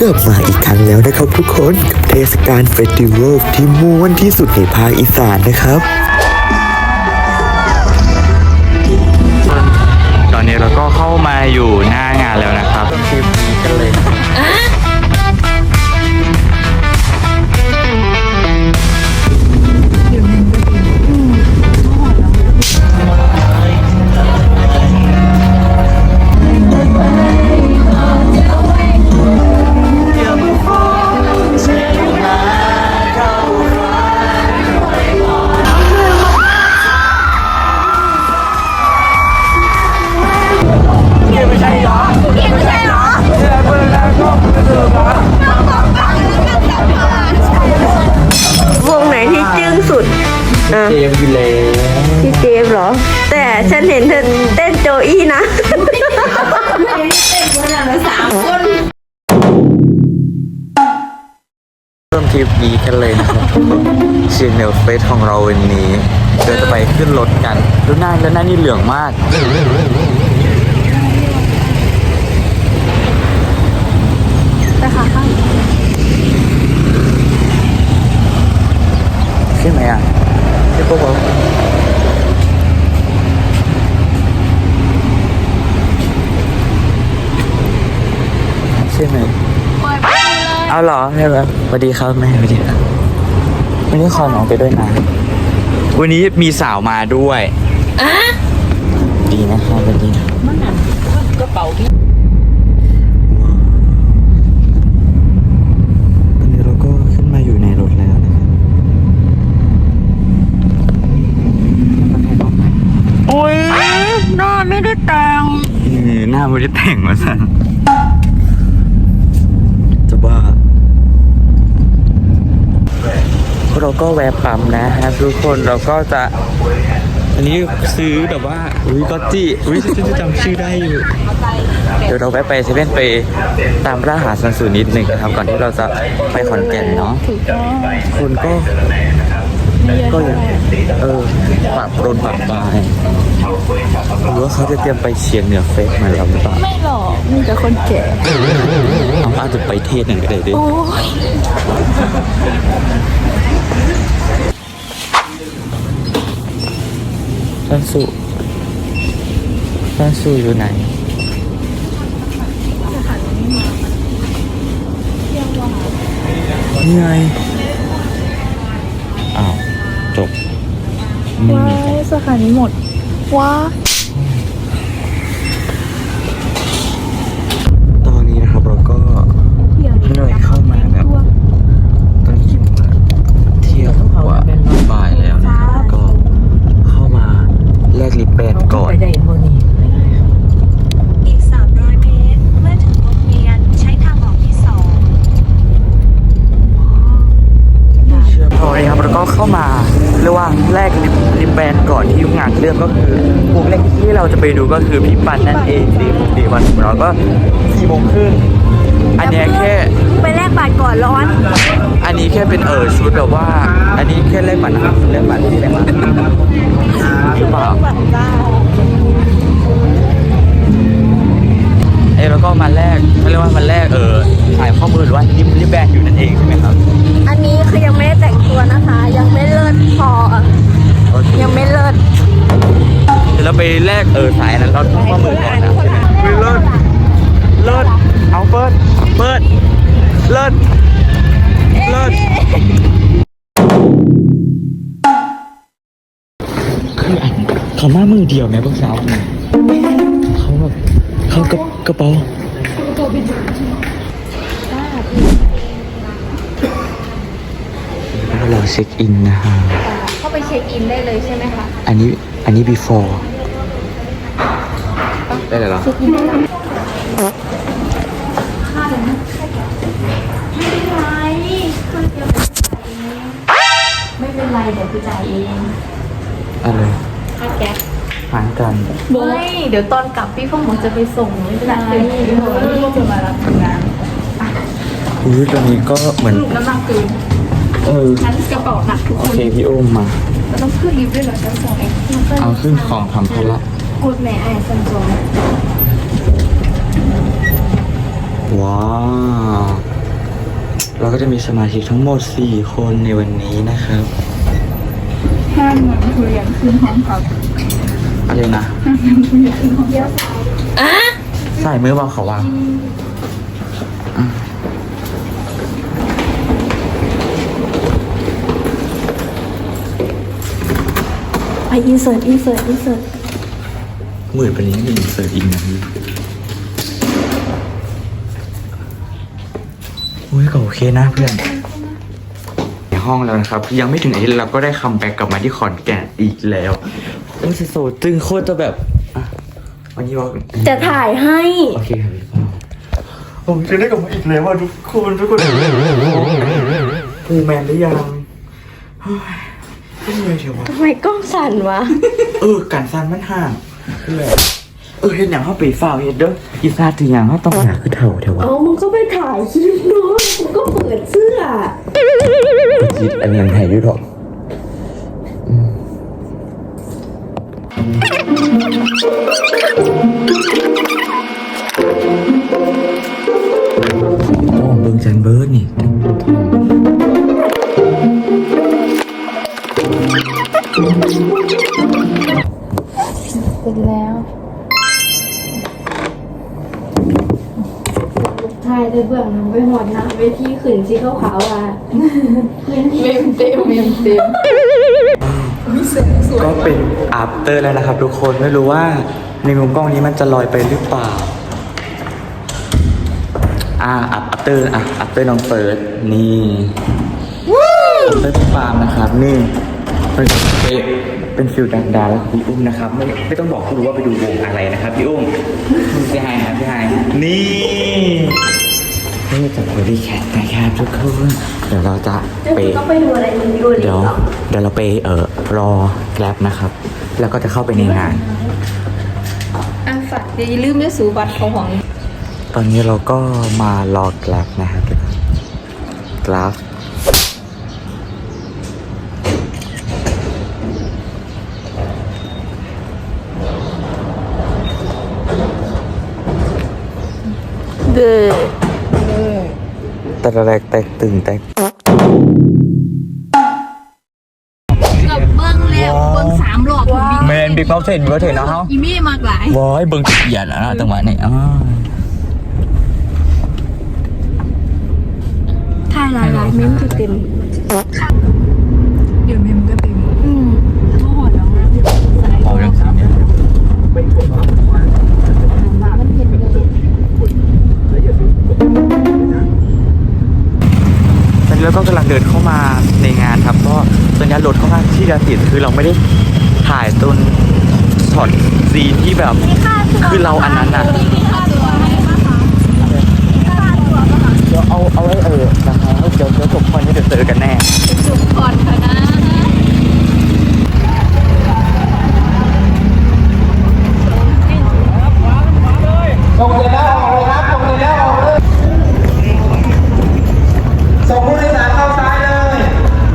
กลับมาอีกครั้งแล้วนะครับทุกคนกับเทศกาลเฟสติวัลที่ม่วนที่สุดในภาคอีสานนะครับ ตอนนี้เราก็เข้ามาอยู่หน้างานแล้วนะ แต่ฉันเห็นเธอเต้นโจอี้นะ เริ่มทริปนี้กันเลยนะครับเชียงเหนือเฟสของเราวันนี้เดี๋ยวจะไปขึ้นรถกันแล้วหน้าแล้วหน้านี่เหลืองมาก ใช่ไหมอะใช่ปะวะ ช่ไหมเอาเหรอใช่ไหมสวัสดีครับแม่สวัสดีครับวันนี้ขอน้องไปด้วยนะวันนี้มีสาวมาด้วยดีนะครับวันนี้มันกระเป๋าพี่ตอนนี้เราก็ขึ้นมาอยู่ในรถแล้วนะครับอุ้ยหน้าไม่ได้แต่งนี่หน้าไม่ได้แต่งมาสั่นจะบ้า เราก็แวะปั๊มนะฮะทุกคนเราก็จะ อันนี้ซื้อแบบว่าอุ้ยก็จิอุ้ยฉันจะจำชื่อได้อยู่ เดี๋ยวเราแวะไปเซเว่นไปตามร้านอาหารสันสูนิดหนึ่งนะครับก่อนที่เราจะไปขอนแก่นเนาะคนก็ก็ยังเออปรับรนปรับปลายหรือว่าเขาจะเตรียมไปเชียงเหนือเฟสมาแล้วหรือเปล่าไม่หรอกมีแต่คนแก่เอาอาจจะไปเทศหนึ่งก็ได้ดิโอ้ย ซันสุซันสุอยู่ไหนนี่ไงอ้าวจบไม่มีใคร สถานีหมดว้า ตอนนี้นะครับเราก็เลยเข้ามาแบบตอนนี้กี่โมงแล้วเที่ยงกว่าบ่ายแล้วนะครับก็เข้ามาแลกลิปแบนก่อน อีก 300 เมตร เมื่อถึงวงเวียนใช้ทางออกที่ 2 เชื่อพอเลยครับแล้วก็เข้ามาเรียกว่าแลกลิปลิปแบนก่อน ที่งานเรื่องก็คือกลุ่มแรกที่เราจะไปดูก็คือพี่ปันนั่นเองดีดีวันของเราก็สี่โมงครึ่งอันเนี้ยแค่ไปแลกบัตรก่อนร้อน อันนี้แค่เป็นเออชุดแบบว่า อันนี้แค่เลขบัตรนะครับเลขบัตรที่เลขบัตรหรือเปล่าเอ้ยแล้วก็มาแลกเขาเรียกว่ามาแลกเออถ่ายข้อมือหรือว่าลิปลิปแบนอยู่นั่นเองใช่ไหมครับ อันนี้คือยังไม่ได้แต่งตัวนะคะ ยังไม่เลิศพอโอเคยังไม่เลิศ เดี๋ยวเราไปแลกเออสายนั้นเราต้องข้อมือก่อนนะใช่ไหมเลิศเลิศเอาเปิดเปิดเลิศเลิศคืออันเขามามือเดียวไหมพวกสาวเนี่ยเขาแบบเขากระกระเป๋าแล้วเราเช็คอินนะฮะ เข้าไปเช็คอินได้เลยใช่ไหมคะอันนี้อันนี้ before ได้เลยเหรอไม่เป็นไรเดี๋ยวพี่จ่ายเองอะไรค่าแก๊สหารกัน ไม่เดี๋ยวตอนกลับพี่พวกหนูจะไปส่งไม่เป็นไรพี่บอกว่าพี่จะมารับทำงานอุ้ยตัวนี้ก็เหมือนน้ำหนักคือเออชั้นกระเป๋าหนักทุกโอคนเคพี่โอมมา เราต้องขึ้นลิฟต์ด้วยเหรอชั้นสองเองเอาขึ้นของทำธุระกดแม่ไอ้ชั้นสองว้าวก็จะมีสมาชิกทั้งหมด 4 คนในวันนี้นะครับห้ามนำทุเรียนขึ้นห้องพักอะไรนะใส่มือเบาเขาวาง ไปอินเสิร์ตอินเสิร์ตอินเสิร์ตหมื่นไปนี้หนึ่งเสิร์ฟอีกนะพี่อุ้ยก็โอเคนะเพื่อนในห้องแล้วนะครับ ยังไม่ถึงอาทิตย์เราก็ได้คัมแบ็กกลับมาที่ขอนแก่นอีกแล้วโอ้ยโซตึงโคตรจะแบบอะวันนี้ว่าจะถ่ายให้ โอเคครับพี่ผมจะได้กลับมาอีกแล้วว่าทุกคนทุกคนภูแมนหรือยัง เฮ้ยไม่เหนื่อยเชียววะทำไมกล้องสั่นวะ เออการซันมันห่างเพื่อเออเห็นอย่างเขาไปฝ่าวเห็นเด้ออีซาถึงอย่างเขาต้องหาคือเถ่าเถอะวะเอามึงก็ไปถ่ายคลิปเนาะมึงก็เปิดเสื้อ คิดอันยังไงด้วยหรอกโอ้เบิ่งจันเบิร์ดนี่ ขึ้นสีขาวๆอะเมมเต็มเมมเต็มก็เป็นอัปเตอร์แล้วนะครับ ทุกคนไม่รู้ว่าในมุมกล้องนี้มันจะลอยไปหรือเปล่า อ่าอัปเตอร์อะอัปเตอร์น้องเฟิร์สนี่อัปเตอร์พี่ปาล์มนะครับนี่เป็นเป็นฟิลดังดาแล้วพี่อุ้มนะครับ ไม่ไม่ต้องบอกคุณรู้ว่าไปดูวงอะไรนะครับพี่อุ้มพี่ไฮนะพี่ไฮนี่ นี่จะบริแคทนะครับทุกคนเดี๋ยวเราจะไปก็ไปดูอะไรมึงดูเลยเดี๋ยวเดี๋ยวเราไปเอ่อรอแกร็บนะครับ แล้วก็จะเข้าไปในงานอะฝากอย่าลืมด้วยสูบัตรเขาของตอนนี้เราก็มารอแกร็บนะครับกราฟเด้อแต่ละแรกแตกตึงแตกกับเบิ้งแล้วเบิ้งสามรอบคุณบิ๊กแมนบิ๊กเมาเทนเบอร์เทนเนาะอีมี่มากหลายวอยเบิ่งเกียดแล้วนะจังหวะนี้อ๋อถ่ายหลายๆเม้มคือเต็ม ตอนนี้เราก็กำลังเดินเข้ามาในงานครับ ก็ตอนนี้รถเข้ามาที่จะติดคือเราไม่ได้ถ่ายต้นช็อตซีนที่แบบคือเราอันนั้นอะเดี๋ยวเอาเอาไว้เออนะครับเดี๋ยวเดี๋ยวจบคนนี้เดี๋ยวเจอกันแน่สุขผ่อนค่ะนะ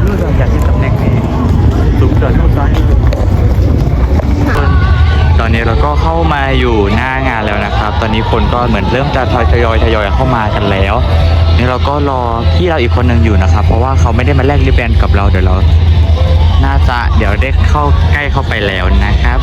เรื่องอยากที่ตำแหน่งนี้สูงเกินเข้าซ้าย แล้วก็เข้ามาอยู่หน้างานแล้วนะครับ ตอนนี้คนก็เหมือนเริ่มจะทยอยทยอยเข้ามากันแล้ว นี่เราก็รอพี่เราอีกคนหนึ่งอยู่นะครับ เพราะว่าเขาไม่ได้มาแลกริบแบนกับเราเดี๋ยวเรา น่าจะเดี๋ยวได้เข้าใกล้เข้าไปแล้วนะครับ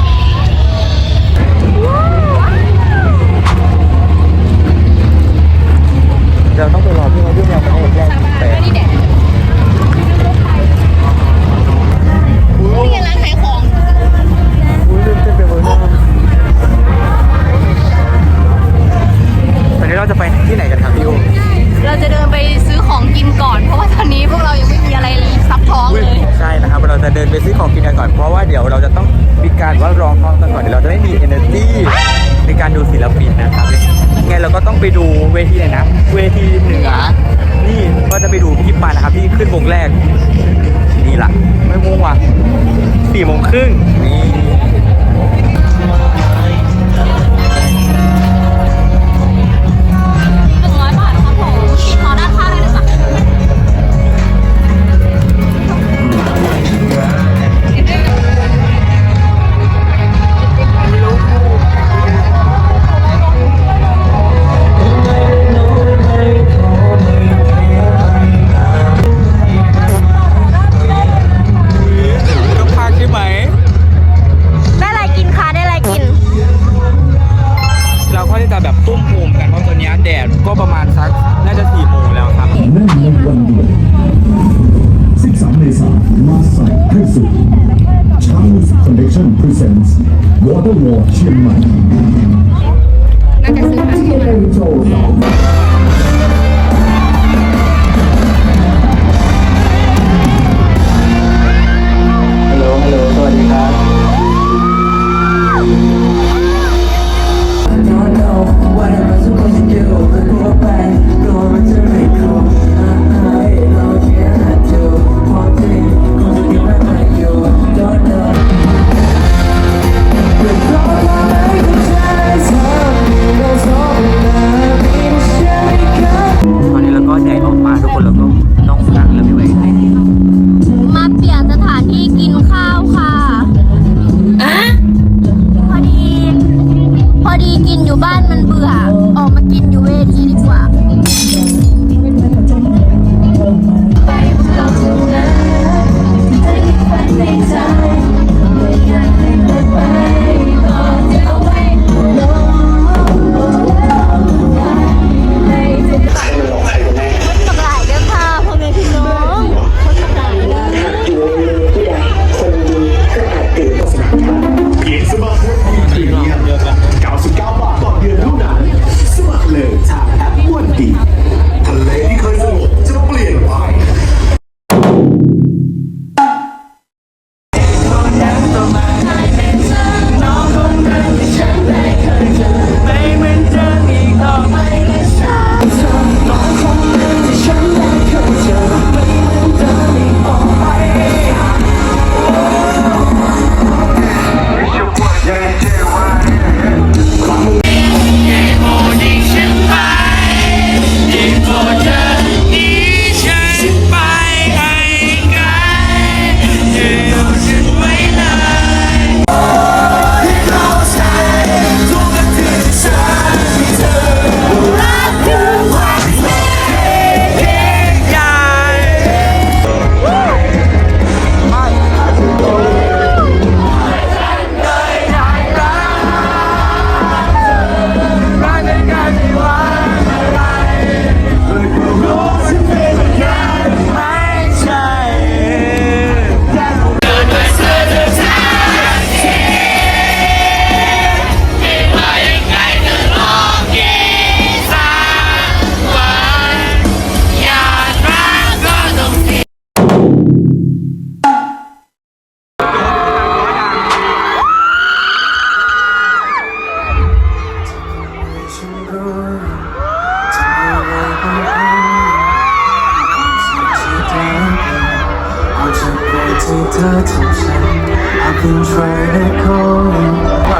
คว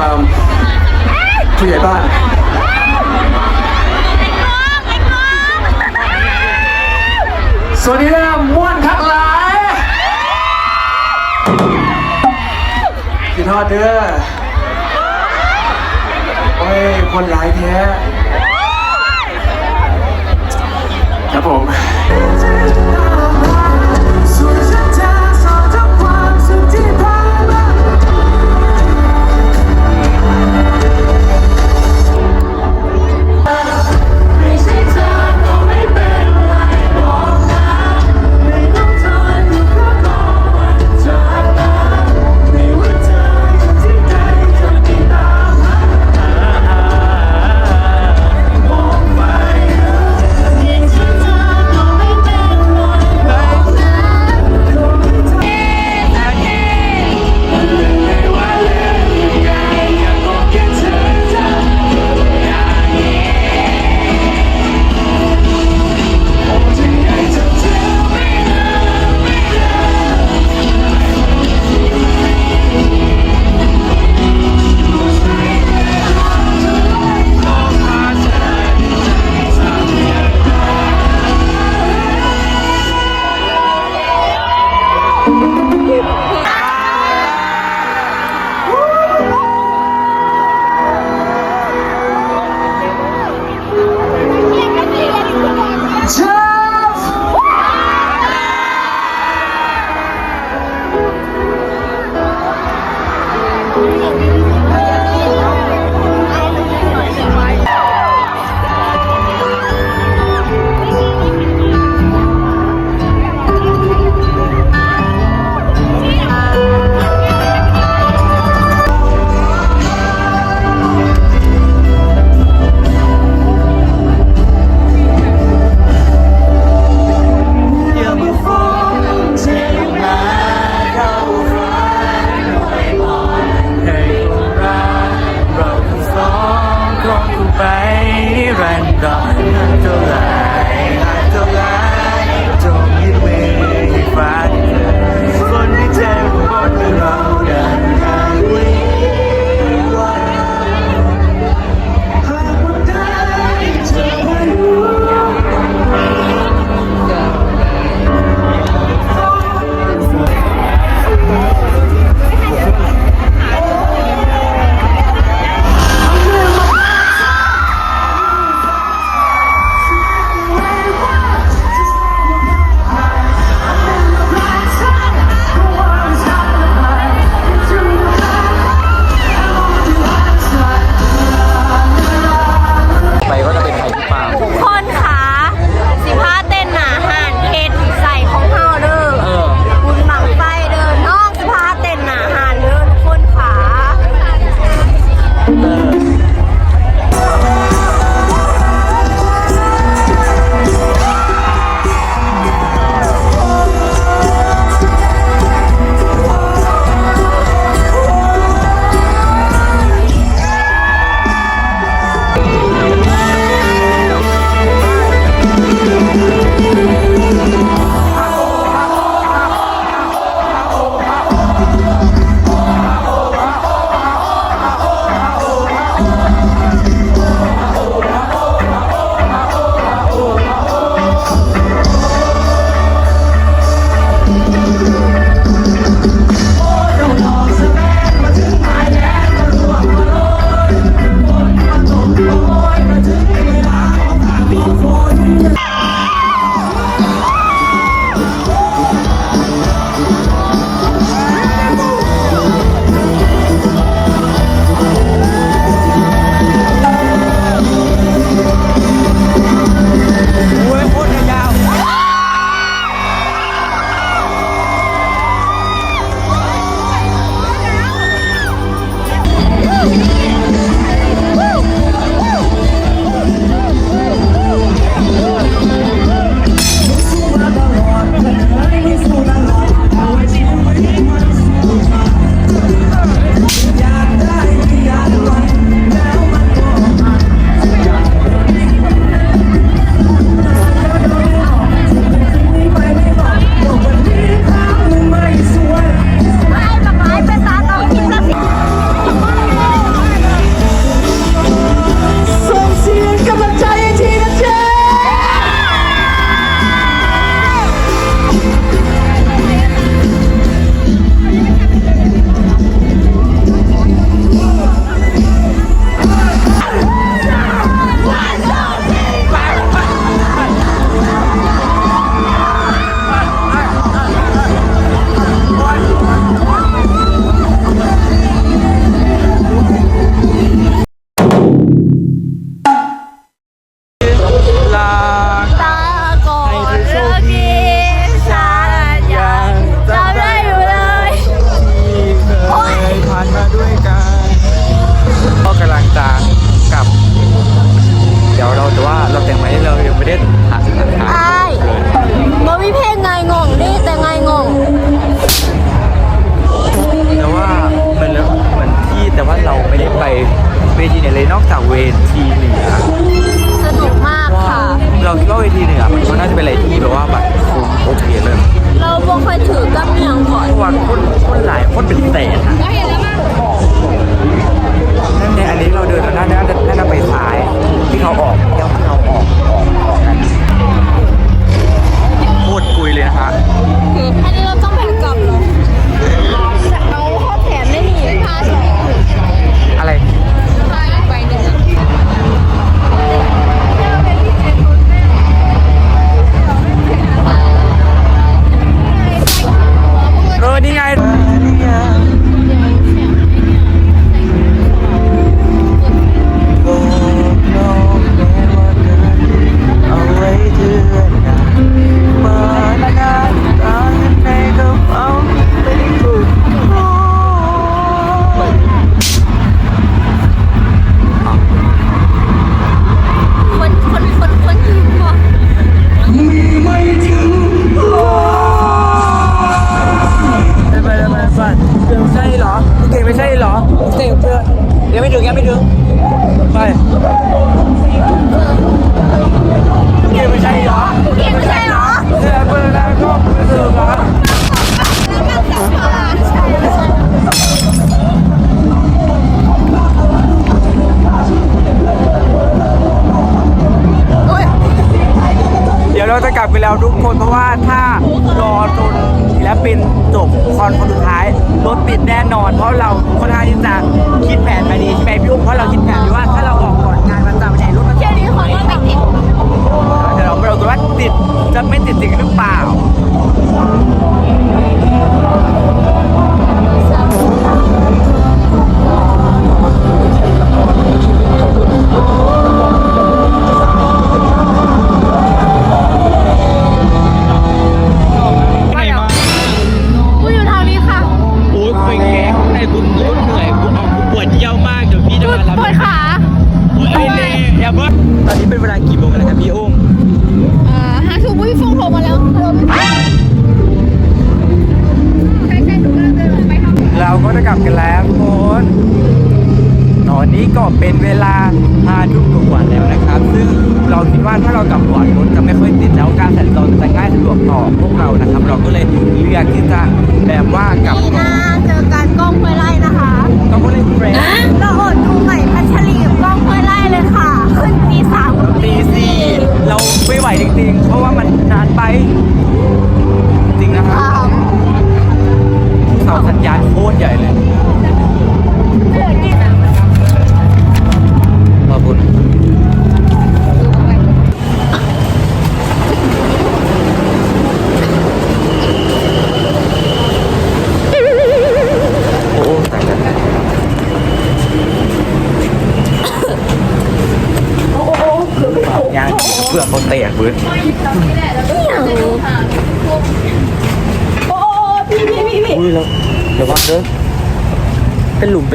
าผู้ใหญ่บ้านสวัสดีนะม่วนคักหลายกินทอดเด้อโอ้ย คนหลายแท้ครับผม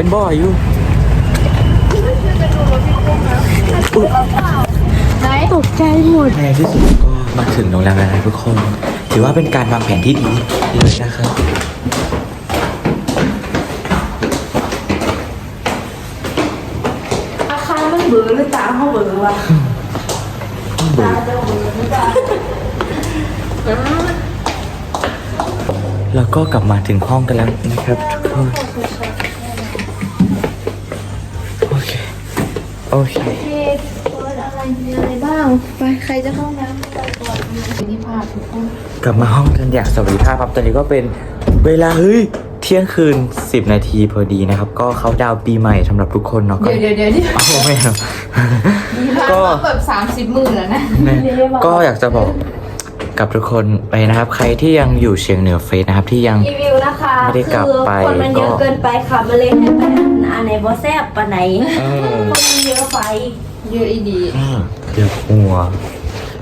นหลุมเป็นบ่ออยู่ตกใจหมดในที่สุดก็มาถึงโรงแรมแล้วนะทุกคน ถือว่าเป็นการวางแผนที่ดีเลยนะครับอาคารมันเบื่อหรือตาเขาเบื่อวะแล้วก็กลับมาถึงห้องกันแล้วนะครับทุกคน โอเคอะไรมีอะไรบ้าง ไปใครจะเข้าน้ำไปก่อนนี่พาทุกคนกลับมาห้องกันอย่างสวัสดิภาพครับตอนนี้ก็เป็นเวลาเฮ้ยเที่ยงคืน 10 นาทีพอดีนะครับ ก็เขาดาวน์ปีใหม่สำหรับทุกคนเนาะก็เดี๋ยวเดี๋ยวเดี๋ยวเอาไม่เอาก็แบบสามสิบหมื่นแล้วนะก็อยากจะบอกกับทุกคนไปนะครับ ใครที่ยังอยู่เชียงเหนือเฟสนะครับที่ยัง รีวิว ไม่ได้กลับคือไปคนมันเยอะก็เกินไปค่ะมาเลยให้ไปอันไหนบอแซบปะไหนเออ คนมันเยอะไปเยอะอีดีอืมเดี๋ยวหัว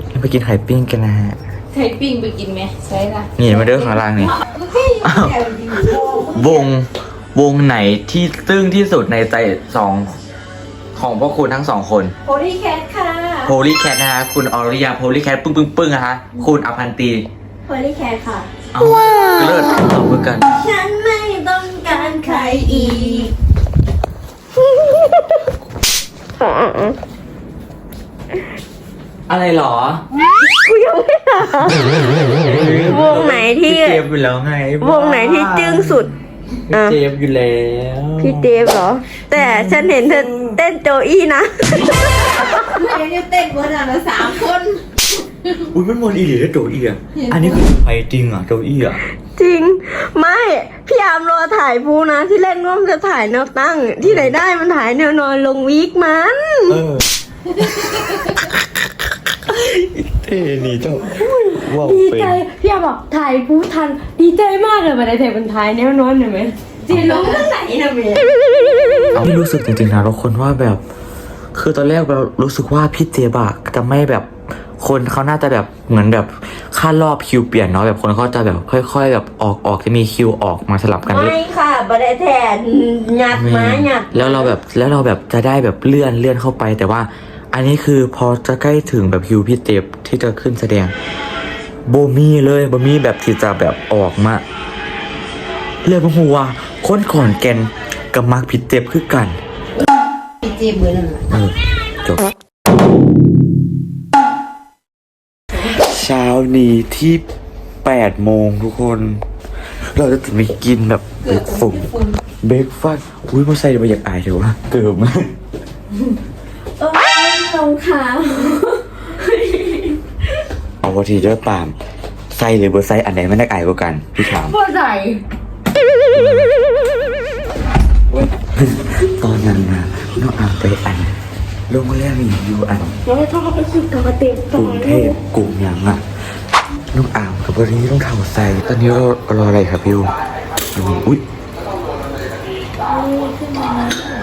เราไปกินไข่ปิ้งกันนะฮะ ใช้ปิ้งไปกินไหมใช่ละนี่มาเด้อข้างล่างนี่ อ้าว วงวงไหนที่ตึ้งที่สุดในใจสองของพวกคุณทั้งสองคน โพลีแคทค่ะ โพลีแคทนะฮะ คุณออริยาโพลีแคทปึ้งปึ้งปึ้งนะฮะ คุณอภันตี โพลีแคทค่ะ เอาเลิศเอาเพื่อกัน ฉันไม่ต้องการใครอีกออะไรหรอวงไหนที่ พี่เจฟอยู่แล้วไงวงไหนที่จึ้งสุด พี่เจฟอยู่แล้วพี่เจฟเหรอ แต่ฉันเห็นเธอเต้นโจอี้นะยังจะเต้นบนอะนะสามคน อุ้ยมันมวนอีหลีได้โจอี้อะอันนี้คือไปจริงอะโจอี้อะจริง ไม่พี่อามรอถ่ายภูนะที่แรกน้องจะถ่ายแนวตั้ง ที่ไหนได้มันถ่ายแนวนอนลงวีคมันเออเท่นี่เจ้าว้าวดีเป็นใจพี่อามบอกถ่ายภูทัน ดีใจมากเลยมาได้ถ่ายบนถ่ายแนวนอนเห็นไหมจีลงตั้งไหนนะเมย์ไม่รู้สึกจริงๆนะทุกคนว่าแบบ คือตอนแรกเรารู้สึกว่าพี่เจบอะจะไม่แบบ คนเขาน่าจะแบบเหมือนแบบค่ารอบคิวเปลี่ยนเนาะแบบคนเขาจะแบบค่อย ๆ แบบออกออกจะมีคิวออกมาสลับกันไม่ค่ะบาได้แทนหยัดมาหยัดแล้วเราแบบแล้วเราแบบจะได้แบบเลื่อนเลื่อนเข้าไป แต่ว่า อันนี้คือพอจะใกล้ถึงแบบคิวพี่เจบที่จะขึ้นแสดงโบมีเลยโบมีแบบที่จะแบบออกมาเรื่องหัวาคนขอนแก่นกับมักพี่เจบคือกันพี่เจเบอร์นั่นแหละเออจบ นี้ที่แปดโมงทุกคน เราจะตื่นไปกินแบบเบรกฟงเบรกฟาสต์อุ้ยมาใส่เดี๋ยวมาอยากอายเดี๋ยววะเกิมเออรองเท้าเอาพอทีเด้อปามใส่หรือบ่ใส่อันไหนมันได้อายกว่ากันพี่ถามบ่ใส่ตอนนั้นนะน้องอามไปอันโรงแรมอยู่อันแล้วถ้าเขาไปคิดกับกระเต็มกรุงเทพกรุงยังอะ น้องอามกับวันนี้ต้องเท่าใส่ตอนนี้เรารออะไรครับพี่อูดูอุ้ย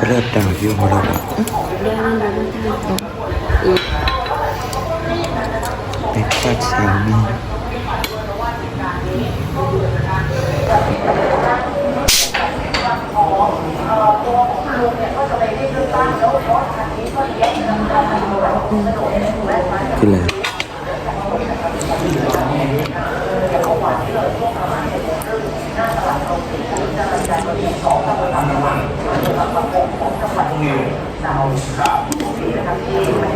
เริ่มดังพี่อูมาแล้ว เด็กปัดเช้านี้คืออะไร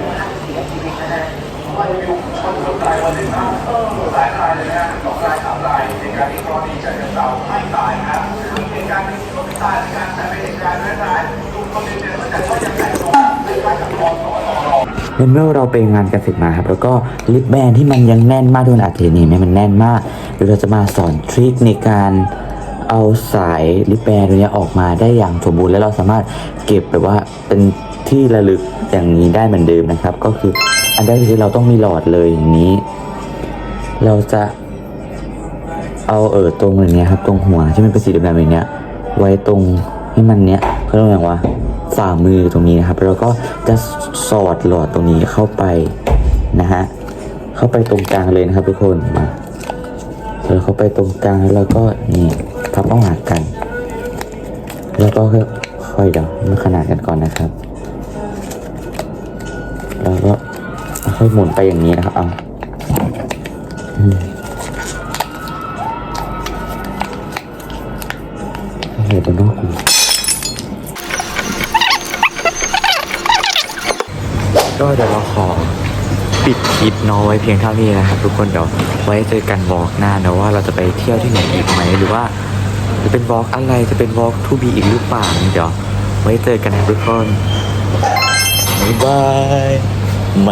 ในเมื่อเราไปงานกันเสร็จมาครับ แล้วก็ลิปแบนที่มันยังแน่นมากด้วยอาจจะเห็นไหมมันแน่นมากเดี๋ยวเราจะมาสอนทริคในการเอาสายลิปแบนตัวนี้ออกมาได้อย่างสมบูรณ์และเราสามารถเก็บแบบว่าเป็น ที่ระลึกอย่างนี้ได้เหมือนเดิมนะครับ ก็คืออันแรกคือเราต้องมีหลอดเลยอย่างนี้ เราจะเอาเออตรงอย่างเนี้ยครับ ตรงหัวที่มันเป็นสีดำๆอย่างเนี้ย ไว้ตรงให้มันเนี้ยเขาเรียกว่างวะฝ่ามือตรงนี้นะครับ แล้วก็จะสอดหลอดตรงนี้เข้าไปนะฮะเข้าไปตรงกลางเลยนะครับทุกคนมาแล้วเข้าไปตรงกลางแล้วก็นี่พับเอาหากัน แล้วก็ค่อยๆเดี๋ยวมาขนาดกันก่อนนะครับ แล้วก็ค่อยหมุนไปอย่างนี้นะครับ เอาอืมอะไรบนนอกกูก็เดี๋ยวเราขอปิดคลิปเนาะไว้เพียงเท่านี้นะครับทุกคนเดี๋ยวไว้เจอกันวอกหน้านะว่าเราจะไปเที่ยวที่ไหนอีกไหมหรือว่าจะเป็นวอล์กอะไรจะเป็นวอล์กทูบีอีกหรือเปล่าเดี๋ยวไว้เจอกันนะทุกคนบ๊ายบาย แหม